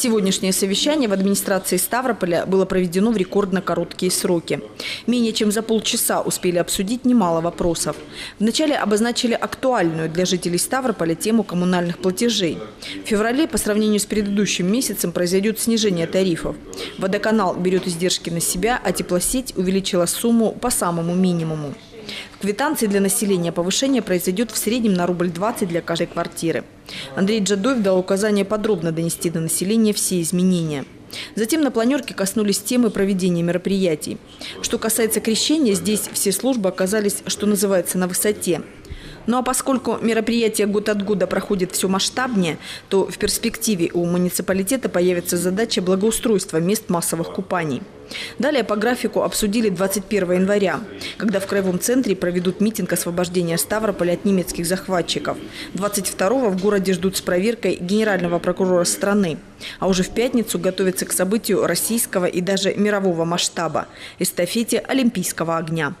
Сегодняшнее совещание в администрации Ставрополя было проведено в рекордно короткие сроки. Менее чем за полчаса успели обсудить немало вопросов. Вначале обозначили актуальную для жителей Ставрополя тему коммунальных платежей. В феврале по сравнению с предыдущим месяцем произойдет снижение тарифов. Водоканал берет издержки на себя, а теплосеть увеличила сумму по самому минимуму. Квитанции для населения повышение произойдет в среднем на рубль 20 для каждой квартиры. Андрей Джадоев дал указание подробно донести до населения все изменения. Затем на планерке коснулись темы проведения мероприятий. Что касается крещения, здесь все службы оказались, что называется, на высоте. Ну а поскольку мероприятие год от года проходит все масштабнее, то в перспективе у муниципалитета появится задача благоустройства мест массовых купаний. Далее по графику обсудили 21 января, когда в Краевом центре проведут митинг освобождения Ставрополя от немецких захватчиков. 22 в городе ждут с проверкой генерального прокурора страны. А уже в пятницу готовятся к событию российского и даже мирового масштаба – эстафете Олимпийского огня.